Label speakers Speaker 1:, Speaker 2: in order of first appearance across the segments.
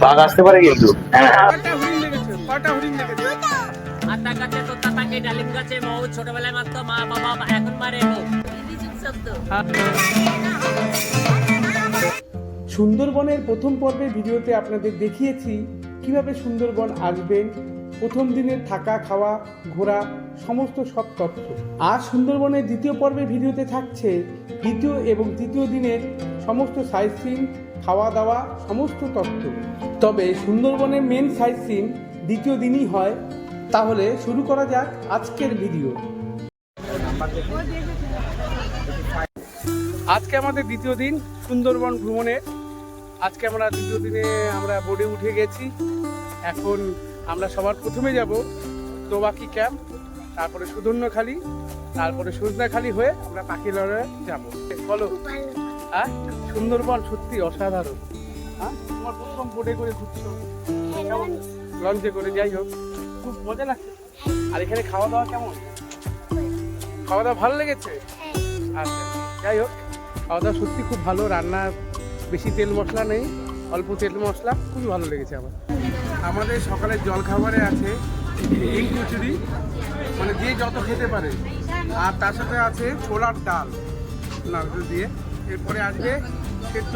Speaker 1: বাঘ আসতে পারে কিন্তু। হ্যাঁ।
Speaker 2: ছোটবেলায় মারতো মা বাবা এখন মারে
Speaker 3: সুন্দরবনের প্রথম পর্বের ভিডিওতে আপনাদের দেখিয়েছি কীভাবে সুন্দরবন আসবেন প্রথম দিনের থাকা খাওয়া ঘোরা সমস্ত সব তথ্য। আর সুন্দরবনের দ্বিতীয় পর্বের ভিডিওতে থাকছে দ্বিতীয় এবং তৃতীয় দিনের সমস্ত সাইট সিন খাওয়া দাওয়া, সমস্ত তথ্য। তবে সুন্দরবনের মেন সাইট সিন দ্বিতীয় দিনই হয়। তাহলে শুরু করা যাক আজকের ভিডিও আজকে আমাদের দ্বিতীয় দিন সুন্দরবন ভ্রমণের আজকে আমরা দ্বিতীয় দিনে আমরা বোর্ডে উঠে গেছি। এখন আমরা সবার প্রথমে যাব দোবাকি ক্যাম্প তারপরে সুধন্যখালি তারপরে সজনাখালি হয়ে আমরা পাখি লড়ে যাব। বলো। হ্যাঁ সুন্দরবন সত্যি অসাধারণ। হ্যাঁ তোমার প্রথম বোর্ডে করে ঘুরছো। লঞ্চে করে যাই হোক। খুব মজা লাগছে। আর এখানে খাওয়া দাওয়া কেমন? খাওয়া দাওয়া ভালো লেগেছে? আচ্ছা যাই হোক। খাওয়া দাওয়া সত্যি খুব ভালো রান্না বেশি তেল মশলা নেই অল্প তেল মশলা খুবই ভালো লেগেছে আমার। আমাদের সকালের জল খাবারে আছে হিং কচুরি মানে যে যত খেতে পারে। আর তার সাথে আছে ছোলার ডাল নারকেল দিয়ে। এরপরে আসবে সেদ্ধ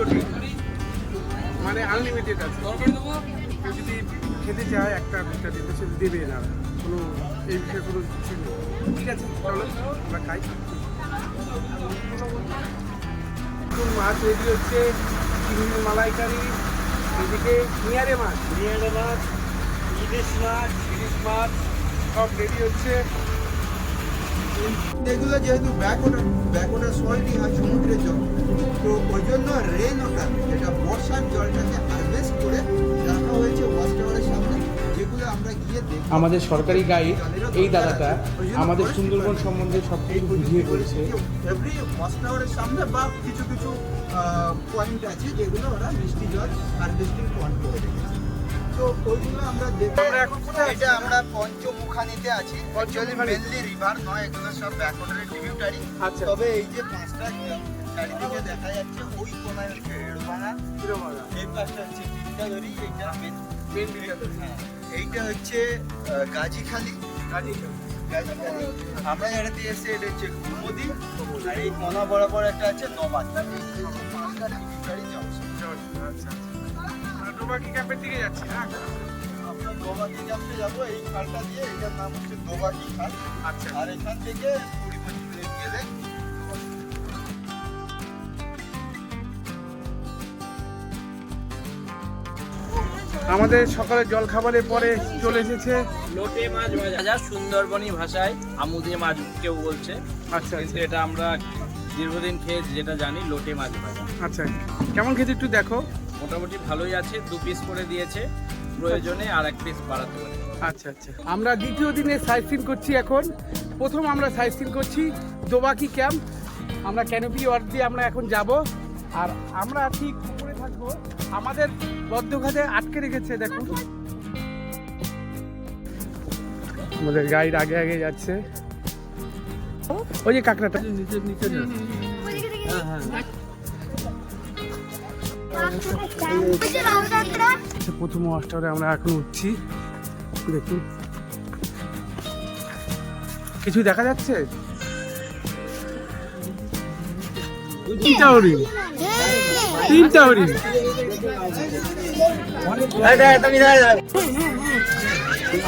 Speaker 3: মানে আনলিমিটেড আছে। কেউ যদি খেতে চায় একটা দুটা দিতে সে দেবে না। কোনো এই বিষয়ে কোনো কিছু নেই। ঠিক আছে চলো আমরা খাই। মাছ রেডি হচ্ছে চিংড়ি মালাইকারি। এদিকে নিয়ারে মাছ। নিয়ারে মাছ ইলিশ মাছ ইলিশ মাছ সব রেডি হচ্ছে।
Speaker 4: এগুলো যেহেতু ব্যাক ওয়াটার ব্যাক সয়েলই হয় সমুদ্রের জল? তো ওই জন্য রেন ওয়াটার যেটা বর্ষার জলটাকে হারভেস্ট করে রাখা হয়েছে ওয়াশ টাওয়ারের সামনে যেগুলো আমরা গিয়ে
Speaker 3: আমাদের সরকারি গাইড এই দাদাটা আমাদের সুন্দরবন সম্বন্ধে সব কিছু বুঝিয়ে বলেছে।
Speaker 4: এভরি টাওয়ারের সামনে বা কিছু কিছু পয়েন্ট আছে যেগুলো ওরা মিষ্টি জল হারভেস্টিং পয়েন্ট করে রেখেছে। তো ওইগুলো আমরা দেখব।
Speaker 3: আমরা এখন কোথায়
Speaker 4: এটা আমরা পঞ্চমুখানিতে আছি। অ্যাকচুয়ালি
Speaker 3: পঞ্চমুখানি।
Speaker 4: মেনলি রিভার নয় এগুলো সব ব্যাকওয়াটারের ট্রিবিউটারি
Speaker 3: আচ্ছা।
Speaker 4: তবে এই যে পাঁচটা চারিদিকে দেখা যাচ্ছে ওই কোনায় হচ্ছে রেড়ভাঙা
Speaker 3: চিরমালা
Speaker 4: এই পাশটা হচ্ছে বিদ্যাধরী এইটা মেন
Speaker 3: মেন বিকাতে
Speaker 4: হ্যাঁ এইটা হচ্ছে আহ, গাজীখালি। গাজীখালি। আমরা এসে এটা হচ্ছে কুমদি আর এই কোনা বরাবর একটা আছে নবাদ
Speaker 3: আমরা ডোবাকি ক্যাম্পের দিকে যাচ্ছি? না
Speaker 4: আমরা দোবাকি যাতে যাব এই খালটা দিয়ে এটার নাম হচ্ছে দোবাকি খাল।
Speaker 3: আচ্ছা।
Speaker 4: আর এখান থেকে কুড়ি পঁচিশ মিনিট গেলে
Speaker 3: আমাদের সকালে জল খাবারের পরে চলে এসেছে।
Speaker 2: লোটে মাছ ভাজা সুন্দরবনী ভাষায় আমুদে মাছ কেউ বলছে।
Speaker 3: আচ্ছা
Speaker 2: কিন্তু এটা আমরা দীর্ঘদিন খেয়ে যেটা জানি লোটে মাছ ভাজা।
Speaker 3: আচ্ছা। কেমন খেতে একটু দেখো।
Speaker 2: মোটামুটি ভালোই আছে দু পিস করে দিয়েছে প্রয়োজনে আর এক পিস বাড়াতে পারে।
Speaker 3: আচ্ছা আচ্ছা। আমরা দ্বিতীয় দিনে সাইট সিন করছি এখন। প্রথম আমরা সাইট সিন করছি দোবাকি ক্যাম্প আমরা ক্যানোপি ওয়ার্ড দিয়ে আমরা এখন যাব। আর আমরা ঠিক উপরে থাকব। আমাদের বদ্ধঘাতে আটকে রেখেছে দেখুন। আমাদের গাইড আগে আগে যাচ্ছে। ওই যে কাঁকড়াটা। নিচে নিচে আচ্ছা, প্রথম ওয়াশটারে আমরা এখন উঠছি। দেখুন। কিছু দেখা যাচ্ছে?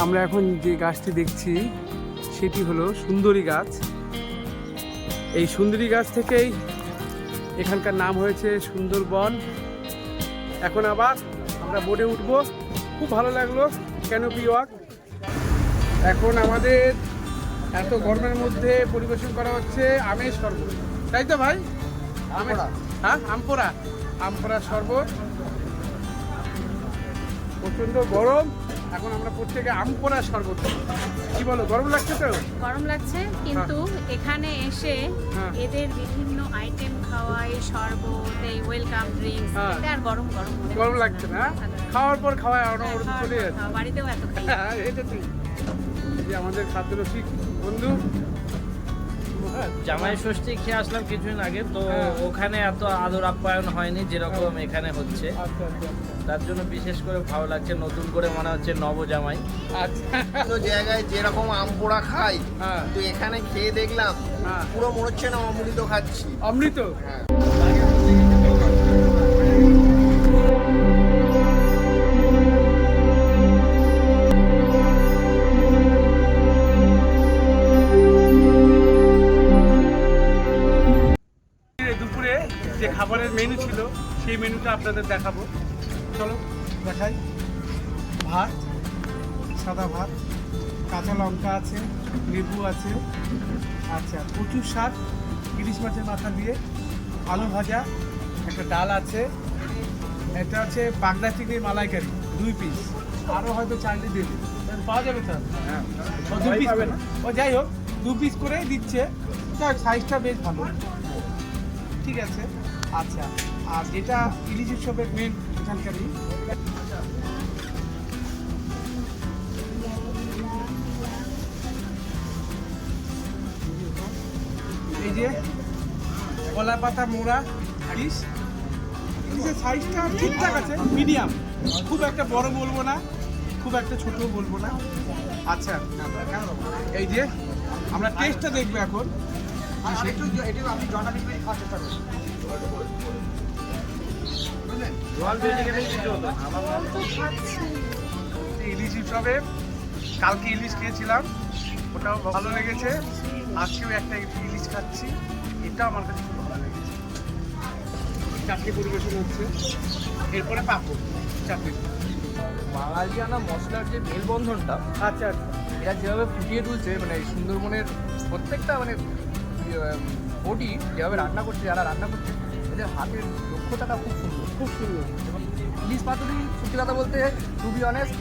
Speaker 3: আমরা এখন যে গাছটি দেখছি, সেটি হলো সুন্দরী গাছ। এই সুন্দরী গাছ থেকেই এখানকার নাম হয়েছে সুন্দরবন। এখন আবার আমরা বোটে উঠবো। খুব ভালো লাগল ক্যানোপি ওয়াক এখন আমাদের এত গরমের মধ্যে পরিবেশন করা হচ্ছে আমের শরবত। তাই তো ভাই? আমের হ্যাঁ? আমপোড়া। আমপোড়া শরবত। প্রচণ্ড গরম। এখন আমরা প্রত্যেকে আম পোড়া শরবত কি বলো গরম লাগছে তো?
Speaker 5: গরম লাগছে কিন্তু এখানে এসে
Speaker 3: হ্যাঁ।
Speaker 5: এদের বিভিন্ন আইটেম খাওয়াই শরবত এই ওয়েলকাম ড্রিঙ্কস
Speaker 3: হ্যাঁ।
Speaker 5: এটা আর গরম গরম
Speaker 3: গরম লাগছে না? খাওয়ার পর খাওয়াই
Speaker 5: আর
Speaker 3: অনবরত চলে যাচ্ছে।
Speaker 5: বাড়িতেও এত খাই।
Speaker 3: হ্যাঁ, এটা ঠিক আমাদের ছাত্র বন্ধু
Speaker 6: হ্যাঁ, জামাই ষষ্ঠী খেয়ে আসলাম কিছুদিন আগে তো
Speaker 3: হ্যাঁ।
Speaker 6: ওখানে এত আদর আপ্যায়ন হয়নি যেরকম এখানে হচ্ছে।
Speaker 3: আচ্ছা আচ্ছা
Speaker 6: তার জন্য বিশেষ করে ভালো লাগছে নতুন করে মনে হচ্ছে নব জামাই।
Speaker 3: আচ্ছা।
Speaker 7: তো জায়গায় যেরকম আম পোড়া খাই
Speaker 3: হ্যাঁ।
Speaker 7: তো এখানে খেয়ে দেখলাম
Speaker 3: হ্যাঁ।
Speaker 7: পুরো মনে হচ্ছে না অমৃত খাচ্ছি।
Speaker 3: অমৃত?
Speaker 7: হ্যাঁ।
Speaker 3: যে খাবারের মেনু ছিল সেই মেনুটা আপনাদের দেখাবো। চলো দেখাই। ভাত সাদা ভাত কাঁচা লঙ্কা আছে লেবু আছে। আচ্ছা প্রচুর শাক ইলিশ মাছের মাথা দিয়ে আলু ভাজা একটা ডাল আছে। এটা আছে বাগদা চিংড়ির মালাইকারি দুই পিস আরও হয়তো চাটনি দিয়ে দিবে। পাওয়া যাবে তো দু পিস করে? ও যাই হোক দু পিস করেই দিচ্ছে। সাইজটা বেশ ভালো। ঠিক আছে। আচ্ছা আর যেটা ইলিশ উৎসবের মেন এখানকারই। এই যে কলা পাতা মোড়া, ইলিশ। ইলিশের সাইজটা ঠিকঠাক আছে মিডিয়াম খুব একটা বড় বলব না, খুব একটা ছোট বলব না। আচ্ছা এই যে আমরা টেস্টটা দেখব এখন।
Speaker 6: জল বেশি গেলেই কিছু হতো না।
Speaker 3: ইলিশ উৎসবে কালকে ইলিশ খেয়েছিলাম ওটাও ভালো লেগেছে আজকেও একটা ইলিশ খাচ্ছি এটা আমার কাছে খুব ভালো লেগেছে চাটনি পরিবেশন হচ্ছে এরপরে পাপড় চাটনি
Speaker 8: বাঙালিয়ানা মশলার যে মেলবন্ধনটা
Speaker 3: আচ্ছা আচ্ছা
Speaker 8: এরা যেভাবে ফুটিয়ে তুলছে মানে সুন্দরবনের প্রত্যেকটা মানে বডি যেভাবে রান্না করছে, যারা রান্না করছে এদের হাতের দক্ষতাটা খুব সুন্দর
Speaker 3: খুব সুন্দর।
Speaker 8: এবং ইলিশ পাতুরি সত্যি কথা বলতে টু বি অনেস্ট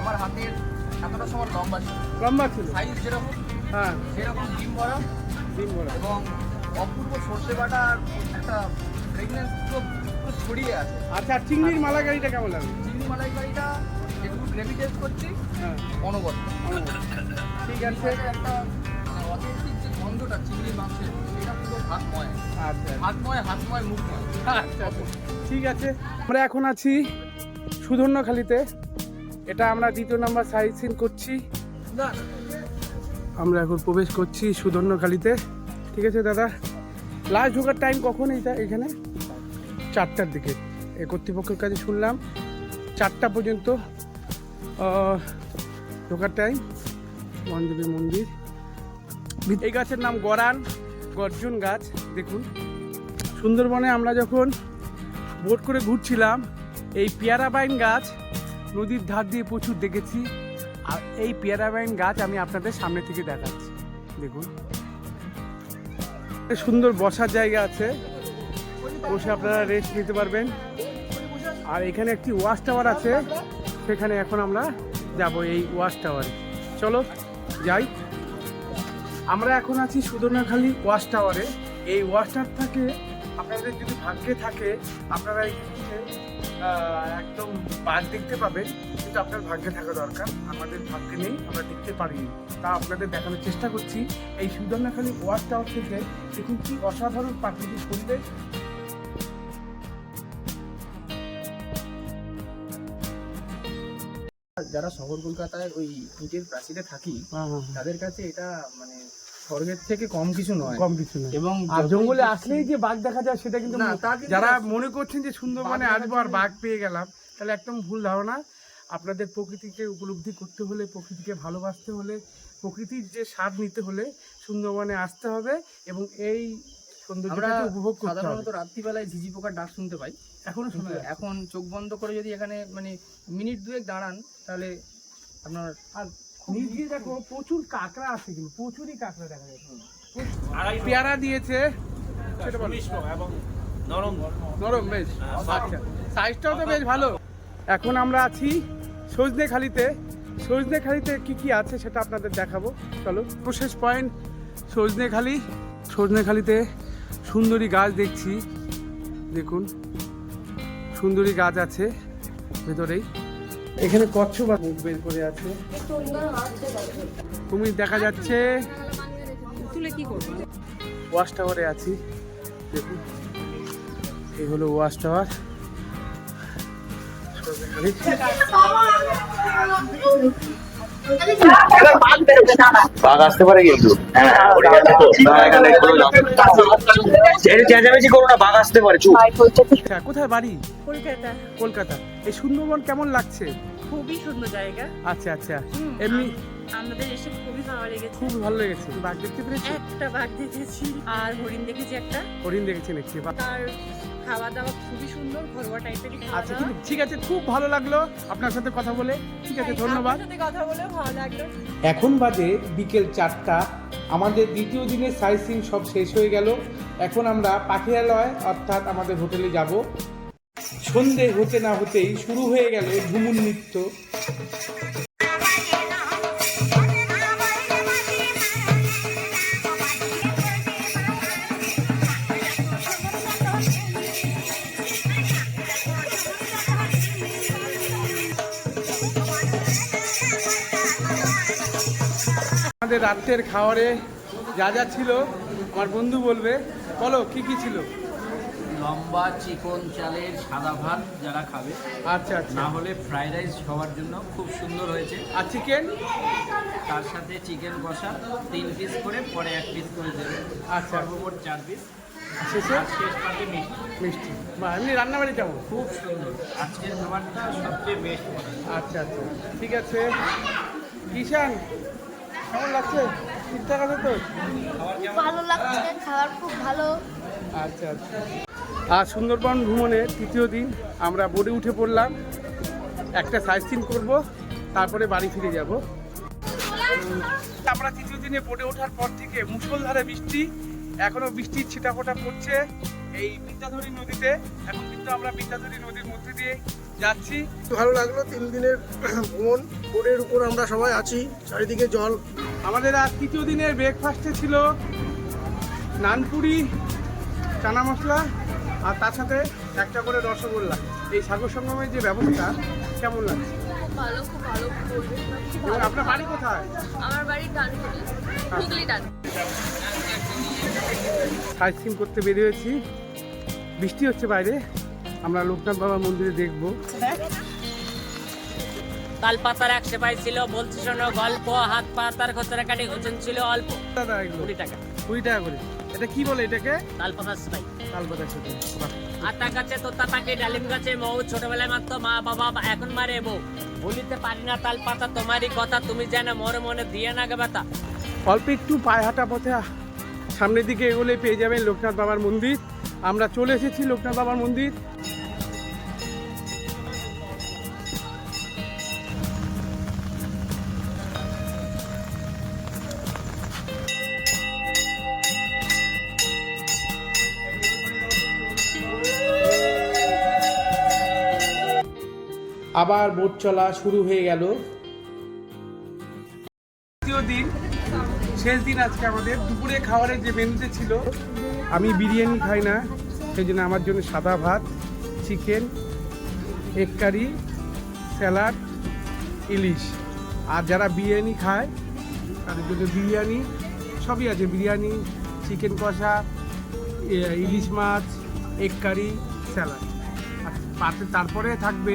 Speaker 8: আমার হাতের এতটা সময় লম্বা ছিল।
Speaker 3: লম্বা ছিল।
Speaker 8: সাইজ যেরকম
Speaker 3: হ্যাঁ।
Speaker 8: সেরকম ডিম ভরা
Speaker 3: ডিম ভরা
Speaker 8: এবং অপূর্ব সর্ষে বাটার একটা ফ্রেগনেন্স পুরো পুরো ছড়িয়ে আছে।
Speaker 3: আচ্ছা চিংড়ির মালাইকারিটা কেমন লাগে
Speaker 8: চিংড়ি মালাইকারিটা যেটুকু গ্রেভি টেস্ট করছি
Speaker 3: হ্যাঁ।
Speaker 8: অনবদ্য।
Speaker 3: ঠিক আছে।
Speaker 8: একটা অথেন্টিক যে গন্ধটা চিংড়ি মাছের সেটা পুরো হাতময়।
Speaker 3: আচ্ছা।
Speaker 8: হাতময় হাতময় মুখময়।
Speaker 3: আচ্ছা ঠিক আছে। আমরা এখন আছি সুধন্যখালিতে এটা আমরা দ্বিতীয় নাম্বার সাইট সিন করছি। আমরা এখন প্রবেশ করছি সুধন্যখালিতে ঠিক আছে দাদা? লাস্ট ঢোকার টাইম কখন এইটা এখানে? চারটার দিকে। এ কর্তৃপক্ষের কাছে শুনলাম চারটা পর্যন্ত ঢোকার টাইম মন্দিরের মন্দির। এই গাছের নাম গরান। গর্জন গাছ, দেখুন। সুন্দরবনে আমরা যখন বোট করে ঘুরছিলাম, এই পেয়ারাবাইন গাছ, নদীর ধার দিয়ে প্রচুর দেখেছি। আর এই পেয়ারাবাইন গাছ আমি আপনাদের সামনে থেকে দেখাচ্ছি। দেখুন। সুন্দর বসার জায়গা আছে। বসে আপনারা রেস্ট নিতে পারবেন। আর এখানে একটি ওয়াশ টাওয়ার আছে। সেখানে এখন আমরা যাব এই ওয়াশ টাওয়ারে। চলো, যাই। আমরা এখন আছি সুদর্ণাখালী ওয়াশ টাওয়ারে। এই ওয়াশ টাওয়ার থেকে আপনাদের যদি ভাগ্যে থাকে আপনারা এখানে একদম বাঘ দেখতে পাবেন কিন্তু আপনার ভাগ্যে থাকা দরকার। আমাদের ভাগ্যে নেই আমরা দেখতে পারিনি। তা আপনাদের দেখানোর চেষ্টা করছি এই সুদর্ণাখালী ওয়াশ টাওয়ার থেকে দেখুন কি অসাধারণ প্রাকৃতিক পরিবেশ।
Speaker 8: যারা শহর কলকাতায় ওই ইটের প্রাচীরে থাকি তাদের কাছে এটা মানে স্বর্গের থেকে কম কিছু নয়।
Speaker 3: কম কিছু না
Speaker 8: এবং
Speaker 3: আর জঙ্গলে আসলেই যে বাঘ দেখা যায় সেটা কিন্তু
Speaker 8: না, তা কিন্তু
Speaker 3: যারা মনে করছেন যে সুন্দরবনে আসব আর বাঘ পেয়ে গেলাম তাহলে একদম ভুল ধারণা। আপনাদের প্রকৃতিকে উপলব্ধি করতে হলে প্রকৃতিকে ভালোবাসতে হলে প্রকৃতির যে স্বাদ নিতে হলে সুন্দরবনে আসতে হবে এবং এই
Speaker 8: আমরা
Speaker 3: সৌন্দর্যটাকে উপভোগ করতে হবে।
Speaker 8: সাধারণত রাত্রিবেলায় ঝিঝি পোকার ডাক শুনতে পাই।
Speaker 3: এখনও
Speaker 8: কিন্তু
Speaker 3: শোনা যায়।
Speaker 8: এখন চোখ বন্ধ করে যদি এখানে মানে মিনিট দুয়েক দাঁড়ান তাহলে আপনার
Speaker 3: আর দেখো প্রচুর কাঁকড়া আছে কিন্তু প্রচুরই কাঁকড়া দেখা যাচ্ছে। পেয়ারা দিয়েছে।
Speaker 6: এবং নরম।
Speaker 3: নরম বেশ। আচ্ছা। সাইজটাও তো বেশ ভালো। এখন আমরা আছি সজনে খালিতে। সজনে খালিতে কি কি আছে সেটা আপনাদের দেখাবো। চলো প্রসেস পয়েন্ট সজনে খালি। সজনে খালিতে সুন্দরী গাছ দেখছি। দেখুন সুন্দরী গাছ আছে ভেতরেই। এখানে কচ্ছপ মুখ বের করে আছে। কুমির দেখা যাচ্ছে
Speaker 5: তুলে কি করব?
Speaker 3: ওয়াশ টাওয়ারে আছি। দেখুন এই হলো ওয়াশ টাওয়ার।
Speaker 1: বাঘ আসতে পারে কিন্তু। হ্যাঁ চেঁচামেচি করো না বাঘ আসতে পারে
Speaker 3: কোথায় বাড়ি?
Speaker 5: কলকাতা।
Speaker 3: কলকাতা। এই সুন্দরবন কেমন লাগছে?
Speaker 5: খুবই সুন্দর জায়গা।
Speaker 3: আচ্ছা আচ্ছা। এমনি
Speaker 5: আমাদের এসে খুবই ভালো লেগেছে।
Speaker 3: খুব ভালো লেগেছে। বাঘ দেখতে পেরেছি?
Speaker 5: একটা বাঘ দেখেছি। আর হরিণ দেখেছি একটা।
Speaker 3: হরিণ দেখেছি দেখছি
Speaker 5: তার খাওয়া দাওয়া খুবই সুন্দর ঘরোয়া টাইপেরই খাওয়া
Speaker 3: আচ্ছা ঠিক- আছে খুব ভালো লাগল আপনার সাথে কথা বলে। ঠিক আছে ধন্যবাদ
Speaker 5: আপনার সাথে কথা বলেও ভালো লাগল।
Speaker 3: এখন বাজে বিকেল চারটা। আমাদের দ্বিতীয় দিনের সাইট সিন সব শেষ হয়ে গেল। এখন আমরা পাখিরালয় অর্থাৎ আমাদের হোটেলে যাব। সন্ধে হতে না হতেই শুরু হয়ে গেল ঘুমুর নৃত্য। আমাদের রাত্রের খাবারে যা যা ছিল, আমার বন্ধু বলবে, বলো, কি কি ছিল?
Speaker 6: লম্বা চিকন চালের সাদা ভাত যারা খাবে
Speaker 3: আচ্ছা আচ্ছা।
Speaker 6: না হলে ফ্রাইড রাইস সবার জন্য খুব সুন্দর হয়েছে।
Speaker 3: আর চিকেন?
Speaker 6: তার সাথে চিকেন কষা তিন পিস করে পরে এক পিস করে দেবে।
Speaker 3: আচ্ছা।
Speaker 6: সর্বমোট চার পিস
Speaker 3: শেষে?
Speaker 6: শেষ পাতে মিষ্টি।
Speaker 3: মিষ্টি। বা এমনি রান্নাবাড়ি কেমন?
Speaker 6: খুব সুন্দর। আজকের খাবারটা সবচেয়ে বেস্ট
Speaker 3: আচ্ছা আচ্ছা। ঠিক আছে। কিষান কেমন লাগছে? ঠিকঠাক আছে তো?
Speaker 9: ভালো লাগছে খাবার খুব ভালো।
Speaker 3: আচ্ছা আচ্ছা। আর সুন্দরবন ভ্রমণের তৃতীয় দিন আমরা বোর্ডে উঠে পড়লাম একটা সাইট সিন করব তারপরে বাড়ি ফিরে যাব। আমরা তৃতীয় দিনে বোর্ডে ওঠার পর থেকে মুষলধারে বৃষ্টি এখনও বৃষ্টির ছিটাফোটা পড়ছে এই বিদ্যাধরী নদীতে। এখন কিন্তু আমরা বিদ্যাধরী নদীর মধ্যে দিয়ে যাচ্ছি।
Speaker 10: ভালো লাগল তিন দিনের ভ্রমণ বোর্ডের উপর আমরা সবাই আছি চারিদিকে জল।
Speaker 3: আমাদের আর তৃতীয় দিনের ব্রেকফাস্টে ছিল নানপুরি চানা মশলা আর তার সাথে একটা করে রসগোল্লা। এই সাগর সঙ্গমের যে ব্যবস্থা কেমন লাগছে?
Speaker 5: ভালো খুব ভালো
Speaker 3: এবং আপনার বাড়ি কোথায়?
Speaker 5: আমার বাড়ি ডানকুনি হুগলি ডান।
Speaker 3: সাইট করতে বেরিয়েছি বৃষ্টি হচ্ছে বাইরে। আমরা লোকনাথ বাবা মন্দিরে দেখব।
Speaker 2: তাল পাতার এক সেপাই ছিল বলছি শোনো গল্প হাত পাতার খতরা কাটি ওজন ছিল অল্প। কুড়ি টাকা।
Speaker 3: কুড়ি টাকা করে। এটা কি বলে এটাকে?
Speaker 2: তাল পাতার সেপাই
Speaker 3: তালবাতার সাথে বাহ।
Speaker 2: আতা গাছে তোতা পাখি ডালিম গাছে মৌ ছোটবেলায় মাত্র মা বাবা এখন মারে বউ। বলিতে পারি না তাল পাতা তোমারই কথা তুমি জানো মরে মনে দিয়ে না গে ব্যথা।
Speaker 3: অল্প একটু পায়ে হাঁটা পথে সামনের দিকে এগোলে পেয়ে যাবেন লোকনাথ বাবার মন্দির। আমরা চলে এসেছি লোকনাথ বাবার মন্দির। আবার বোট চলা শুরু হয়ে গেল। তৃতীয় দিন, শেষ দিন আজকে আমাদের। দুপুরে খাবারের যে মেনুতে ছিল, আমি বিরিয়ানি খাই না, সেই জন্য আমার জন্য সাদা ভাত, চিকেন, এগ কারি, স্যালাড, ইলিশ। আর যারা বিরিয়ানি খায়, তাদের জন্য বিরিয়ানি, সবই আছে। বিরিয়ানি, চিকেন কষা ইলিশ মাছ, এগ কারি, স্যালাড। আর তারপরে থাকবে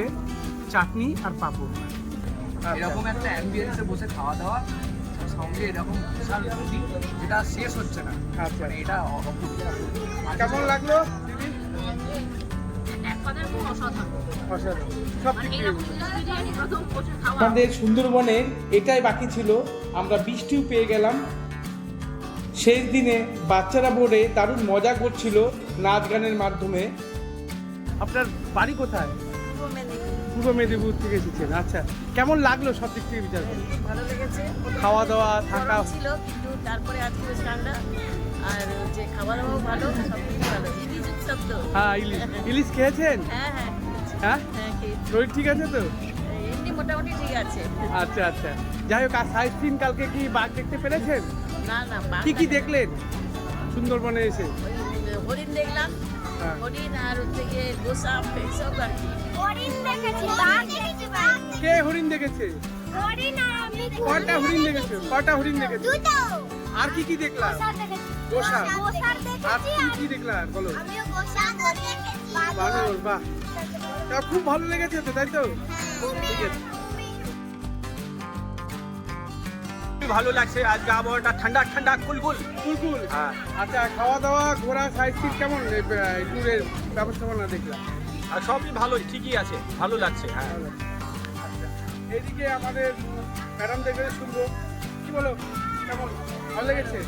Speaker 3: চাটনি আর পাঁপড়।
Speaker 8: এরকম একটা অ্যাম্বিয়েন্সে বসে খাওয়া দাওয়া সঙ্গে এরকম বিশাল নদী যেটা শেষ হচ্ছে না।
Speaker 3: আচ্ছা।
Speaker 8: মানে এটা অপূর্ব।
Speaker 3: কেমন লাগল?
Speaker 5: খাওয়া।
Speaker 3: আমাদের সুন্দরবনে এটাই বাকি ছিল। আমরা বৃষ্টিও পেয়ে গেলাম। শেষ দিনে বাচ্চারা বোর্ডে দারুণ মজা করছিল নাচ গানের মাধ্যমে। আপনার বাড়ি কোথায়? পূর্ব মেদিনীপুর থেকে এসেছেন। আচ্ছা কেমন লাগল সব দিক থেকে বিচার করে
Speaker 5: ভালো লেগেছে।
Speaker 3: খাওয়া দাওয়া থাকা?
Speaker 5: ছিল কিন্তু তারপরে আজকে ঠান্ডা। আর যে খাবার দাবারও ভালো সব কিছু ভালো। ইলিশ উৎসব তো।
Speaker 3: হ্যাঁ ইলিশ। ইলিশ খেয়েছেন?
Speaker 5: হ্যাঁ হ্যাঁ
Speaker 3: হ্যাঁ?
Speaker 5: হ্যাঁ
Speaker 3: শরীর ঠিক আছে তো?
Speaker 5: এমনি মোটামুটি ঠিক আছে।
Speaker 3: আচ্ছা আচ্ছা। যাই হোক আর সাইড সিন কালকে কি বাঘ দেখতে পেরেছেন?
Speaker 5: না না বাঘ
Speaker 3: কি কি দেখলেন? সুন্দরবনে এসে?
Speaker 5: হরিণ দেখলাম।
Speaker 3: হ্যাঁ।
Speaker 5: হরিণ আর হচ্ছে গিয়ে গোসাপ আর কি।
Speaker 9: হরিণ দেখেছি বাঘ দেখেছি বাঘ
Speaker 3: কে হরিণ দেখেছে?
Speaker 9: হরিণ আর আমি
Speaker 3: কয়টা হরিণ দেখেছ? কয়টা হরিণ দেখেছ?
Speaker 9: দুটো।
Speaker 3: আর কি কি
Speaker 9: দেখেছি।
Speaker 3: গোসার?
Speaker 9: গোসার
Speaker 3: আর কি কি দেখলাম বলো।
Speaker 9: আমিও
Speaker 3: বানর বাহ। তা খুব ভালো লেগেছে তো তাই তো? ঠিক আছে।
Speaker 1: ভালো লাগছে আজকে আবহাওয়াটা। ঠান্ডা ঠান্ডা কুলকুল
Speaker 3: কুলকুল
Speaker 1: হ্যাঁ।
Speaker 3: আচ্ছা খাওয়া দাওয়া ঘোরা সাইড সিট কেমন ট্যুরের ব্যবস্থাপনা দেখলাম।
Speaker 1: আর সবই ভালোই ঠিকই আছে ভালো লাগছে হ্যাঁ।
Speaker 3: আচ্ছা এদিকে আমাদের ম্যাডাম দেখে শুনব। কি বলো? কেমন? ভালো লেগেছে?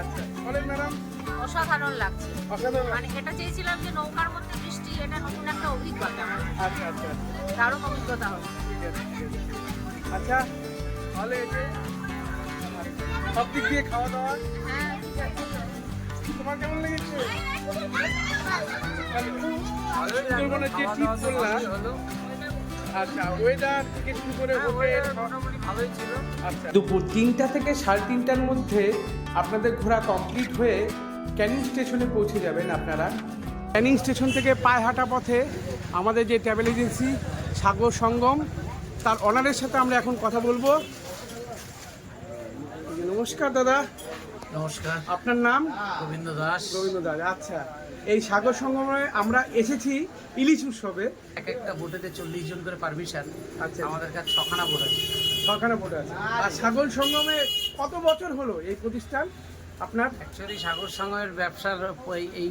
Speaker 3: আচ্ছা বলেন ম্যাডাম।
Speaker 5: অসাধারণ লাগছে।
Speaker 3: অসাধারণ
Speaker 5: মানে এটা চেয়েছিলাম যে নৌকার মধ্যে বৃষ্টি এটা নতুন একটা অভিজ্ঞতা।
Speaker 3: আচ্ছা আচ্ছা আচ্ছা।
Speaker 5: দারুণ অভিজ্ঞতা হবে।
Speaker 3: আচ্ছা ভালো লেগেছে সব দিক দিয়ে খাওয়া দাওয়া।
Speaker 5: হ্যাঁ ঠিক আছে।
Speaker 3: তোমার কেমন লেগেছে? সুন্দরবনের যে ট্রিপ করলাম আচ্ছা ওয়েদার থেকে শুরু করে
Speaker 6: ভালোই ছিল।
Speaker 3: আচ্ছা। দুপুর তিনটা থেকে সাড়ে তিনটার মধ্যে আপনাদের ঘোরা কমপ্লিট হয়ে ক্যানিং স্টেশনে পৌঁছে যাবেন আপনারা। ক্যানিং স্টেশন থেকে পায়ে হাঁটা পথে আমাদের যে ট্রাভেল এজেন্সি সাগর সঙ্গম তার অনারের সাথে আমরা এখন কথা বলব। নমস্কার দাদা।
Speaker 6: নমস্কার।
Speaker 3: আপনার নাম?
Speaker 6: গোবিন্দ দাস।
Speaker 3: রবীন্দ্র দাস আচ্ছা। এই সাগর সঙ্গমে আমরা এসেছি ইলিশ উৎসবে।
Speaker 6: এক একটা বোটেতে চল্লিশ জন করে পারমিশন
Speaker 3: আচ্ছা।
Speaker 6: আমাদের কাছে ছখানা বোট আছে।
Speaker 3: ছখানা পড়ে আছে। আর সাগর সঙ্গমে কত বছর হলো এই প্রতিষ্ঠান? আপনার?
Speaker 6: অ্যাকচুয়ালি সাগর সঙ্গমের ব্যবসার এই- এই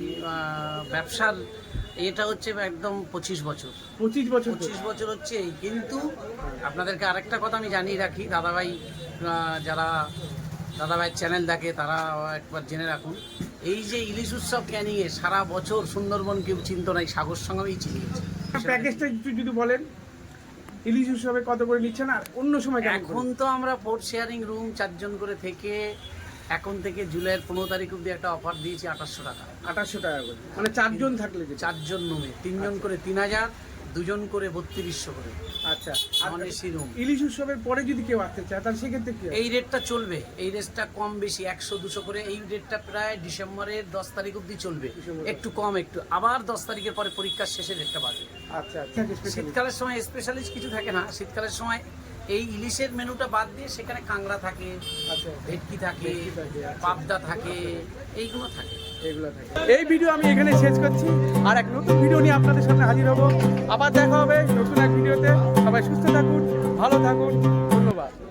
Speaker 6: ব্যবসার এটা হচ্ছে একদম পঁচিশ বছর।
Speaker 3: পঁচিশ বছর
Speaker 6: পঁচিশ বছর হচ্ছে কিন্তু আপনাদেরকে আরেকটা কথা আমি জানিয়ে রাখি দাদাভাই আহ, যারা দাদাভাইয়ের চ্যানেল দেখে তারা একবার জেনে রাখুন এই যে ইলিশ উৎসব ক্যানিংয়ে সারা বছর সুন্দরবন কেউ চিন্ত নাই সাগর সঙ্গমেই চিনিয়েছে
Speaker 3: প্যাকেজটা একটু যদি বলেন ইলিশ উৎসবে কত করে নিচ্ছেন আর অন্য সময়
Speaker 6: এখন তো আমরা পোর্ট শেয়ারিং রুম চারজন করে থেকে এখন থেকে জুলাইয়ের পনেরো তারিখ অব্দি একটা অফার দিয়েছি আঠাশশো টাকা।
Speaker 3: আঠাশশো টাকা করে। মানে চারজন থাকলে
Speaker 6: চারজন রুমে তিনজন করে তিন হাজার দুজন করে বত্রিশশো করে।
Speaker 3: আচ্ছা আর
Speaker 6: আমার এসি রুম
Speaker 3: ইলিশ উৎসবের পরে যদি কেউ আসতে চায় তাহলে সেক্ষেত্রে কি
Speaker 6: এই রেটটা চলবে। এই রেটটা কম বেশি একশো দুশো করে। এই রেটটা প্রায় ডিসেম্বরের দশ তারিখ অবধি চলবে। একটু কম একটু। আবার দশ তারিখের পরে পরীক্ষার শেষে রেটটা বাড়বে।
Speaker 3: আচ্ছা আচ্ছা।
Speaker 6: শীতকালের সময় স্পেশালিস্ট কিছু থাকে না। শীতকালের সময় এই ইলিশের মেনুটা বাদ দিয়ে সেখানে কাংড়া থাকে
Speaker 3: আচ্ছা
Speaker 6: ভেটকি থাকে
Speaker 3: ভেটকি আচ্ছা।
Speaker 6: পাবদা থাকে এইগুলো
Speaker 3: থাকে। এই ভিডিও আমি এখানে শেষ করছি। আর এক নতুন ভিডিও নিয়ে আপনাদের সামনে হাজির হব। আবার দেখা হবে নতুন এক ভিডিওতে সবাই সুস্থ থাকুন, ভালো থাকুন। ধন্যবাদ।